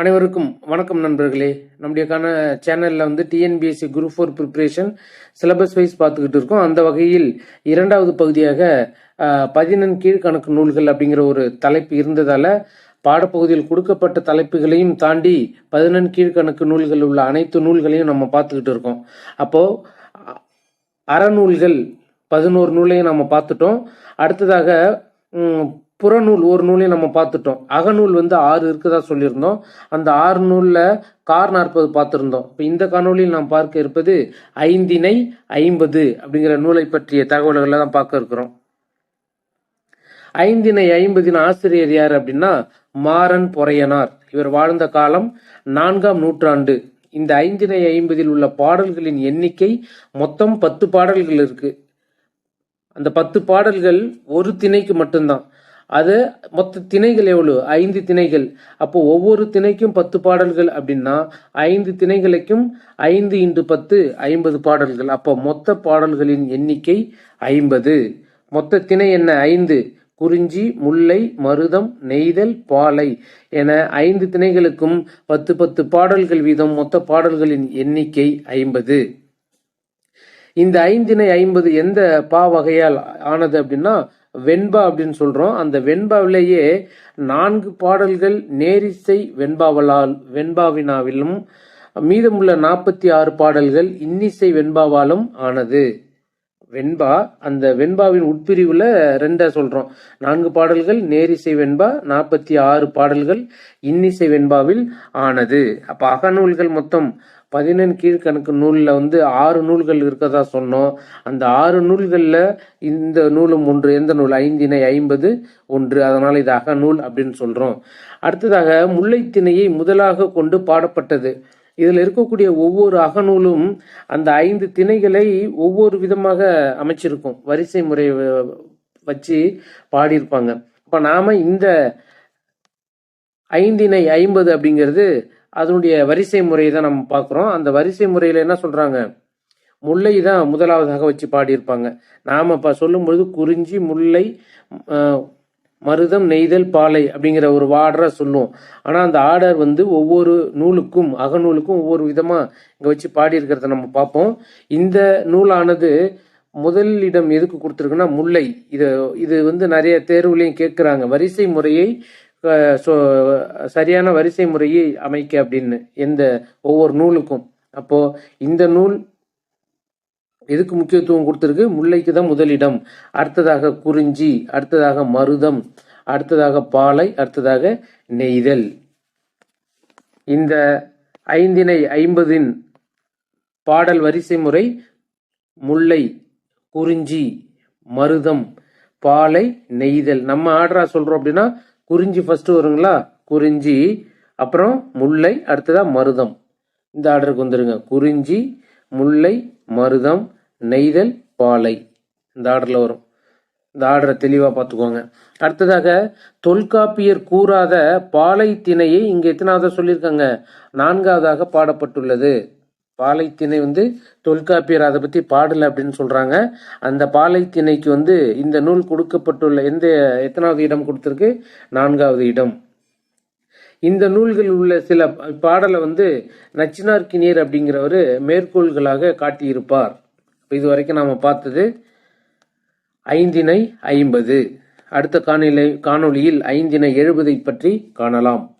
அனைவருக்கும் வணக்கம் நண்பர்களே. நம்முடையக்கான சேனலில் வந்து TNPSC group four preparation syllabus wise பார்த்துக்கிட்டு இருக்கோம். அந்த வகையில் இரண்டாவது பகுதியாக பதினெண் கீழ்கணக்கு நூல்கள் அப்படிங்கிற ஒரு தலைப்பு இருந்ததால் பாடப்பகுதியில் கொடுக்கப்பட்ட தலைப்புகளையும் தாண்டி பதினெண் கீழ்கணக்கு நூல்கள் உள்ள அனைத்து நூல்களையும் நம்ம பார்த்துக்கிட்டு இருக்கோம். அப்போது அறநூல்கள் பதினோரு நூலையும் நம்ம பார்த்துட்டோம். அடுத்ததாக புறநூல் ஒரு நூலையும் நம்ம பார்த்துட்டோம். அகநூல் வந்து ஆறு இருக்குதா சொல்லியிருந்தோம். அந்த ஆறு நூலில் கார் நாற்பது பார்த்துருந்தோம். இப்போ இந்த காணொலியில் நாம் பார்க்க இருப்பது ஐந்தினை ஐம்பது அப்படிங்கிற நூலை பற்றிய தகவல்களை தான் பார்க்க இருக்கிறோம். ஐந்தினை ஐம்பதின் ஆசிரியர் யார் அப்படின்னா மாறன் பொறையனார். இவர் வாழ்ந்த காலம் நான்காம் நூற்றாண்டு. இந்த ஐந்தினை ஐம்பதில் உள்ள பாடல்களின் எண்ணிக்கை மொத்தம் பத்து பாடல்கள் இருக்கு. அந்த பத்து பாடல்கள் ஒரு திணைக்கு மட்டும்தான். அது மொத்த திணைகள் எவ்வளவு? ஐந்து திணைகள். அப்போ ஒவ்வொரு திணைக்கும் பத்து பாடல்கள் அப்படின்னா ஐந்து திணைகளுக்கும் ஐந்து இன்று பத்து ஐம்பது பாடல்கள். அப்போ மொத்த பாடல்களின் எண்ணிக்கை ஐம்பது. மொத்த திணை என்ன? ஐந்து. குறிஞ்சி முல்லை மருதம் நெய்தல் பாலை. என ஐந்து திணைகளுக்கும் பத்து பத்து பாடல்கள் வீதம் மொத்த பாடல்களின் எண்ணிக்கை ஐம்பது. இந்த ஐந்திணை ஐம்பது எந்த பா வகையால் ஆனது அப்படின்னா வெண்பா அப்படின்னு சொல்றோம். அந்த வெண்பாவிலேயே நான்கு பாடல்கள் நேரிசை வெண்பாவலால் வெண்பாவினாவிலும் மீதமுள்ள நாற்பத்தி ஆறு பாடல்கள் இன்னிசை வெண்பாவாலும் ஆனது. வெண்பா அந்த வெண்பாவின் உட்பிரிவில் ரெண்டை சொல்கிறோம் நான்கு பாடல்கள் நேரிசை வெண்பா நாற்பத்தி ஆறு பாடல்கள் இன்னிசை வெண்பாவில் ஆனது. அப்போ அகநூல்கள் மொத்தம் பதினெண் கீழ்கணக்கு நூலில் வந்து ஆறு நூல்கள் இருக்கதா சொன்னோம். அந்த ஆறு நூல்களில் இந்த நூலும் ஒன்று எந்த நூல்? ஐந்தினை ஐம்பது ஒன்று. அதனால் இது அகநூல் அப்படின்னு சொல்கிறோம் அடுத்ததாக முல்லைத்திணையை முதலாக கொண்டு பாடப்பட்டது. இதில் இருக்கக்கூடிய ஒவ்வொரு அகநூலும் அந்த ஐந்து திணைகளை ஒவ்வொரு விதமாக அமைச்சிருக்கும். வரிசை முறை வச்சு பாடியிருப்பாங்க. இப்போ நாம இந்த ஐந்தினை ஐம்பது அப்படிங்கிறது அதனுடைய வரிசை முறையை தான் நம்ம பார்க்குறோம். அந்த வரிசை முறையில் என்ன சொல்கிறாங்க முல்லை தான் முதலாவதாக வச்சு பாடியிருப்பாங்க. நாம் இப்போ சொல்லும்பொழுது குறிஞ்சி முல்லை மருதம் நெய்தல் பாலை அப்படிங்கிற ஒரு ஆர்டரை சொல்லுவோம். ஆனால் அந்த ஆர்டர் வந்து ஒவ்வொரு நூலுக்கும் அகநூலுக்கும் ஒவ்வொரு விதமாக இங்கே வச்சு பாடியிருக்கிறத நம்ம பார்ப்போம். இந்த நூலானது முதலிடம் எதுக்கு கொடுத்துருக்குன்னா முல்லை. இது இது வந்து நிறைய தேர்வுலையும் கேட்குறாங்க. வரிசை முறையை சரியான வரிசை முறையை அமைக்க அப்படின்னு எந்த ஒவ்வொரு நூலுக்கும். அப்போது இந்த நூல் எதுக்கு முக்கியத்துவம் கொடுத்துருக்கு முல்லைக்கு தான் முதலிடம். அடுத்ததாக குறிஞ்சி அடுத்ததாக மருதம் அடுத்ததாக பாலை அடுத்ததாக நெய்தல். இந்த ஐந்தினை ஐம்பதின் பாடல் வரிசை முறை முல்லை குறிஞ்சி மருதம் பாலை நெய்தல். நம்ம ஆர்டரா சொல்றோம் அப்படின்னா குறிஞ்சி ஃபர்ஸ்ட் வருங்களா? குறிஞ்சி அப்புறம் முல்லை அடுத்ததா மருதம். இந்த ஆர்டருக்கு வந்துருங்க. குறிஞ்சி முல்லை மருதம் நெய்தல் பாலை. இந்த ஆர்டரில் வரும். இந்த ஆர்டரை தெளிவாக பார்த்துக்கோங்க. அடுத்ததாக தொல்காப்பியர் கூறாத பாலை திணையை எத்தனாவதாக சொல்லியிருக்காங்க? நான்காவதாக பாடப்பட்டுள்ளது. பாலைத்திணை வந்து தொல்காப்பியர் அதை பற்றி பாடலை அப்படின்னு சொல்கிறாங்க அந்த பாலைத்திணைக்கு வந்து இந்த நூல் கொடுக்கப்பட்டுள்ள எந்த எத்தனாவது இடம் கொடுத்துருக்கு? நான்காவது இடம். இந்த நூல்கள் உள்ள சில பாடலை வந்து நச்சினார்க்கினியர் அப்படிங்கிறவர் மேற்கோள்களாக காட்டியிருப்பார். இது வரைக்கும் நாம் பார்த்தது ஐந்தினை ஐம்பது. அடுத்த காணொலி காணொளியில் ஐந்தினை எழுபதை பற்றி காணலாம்.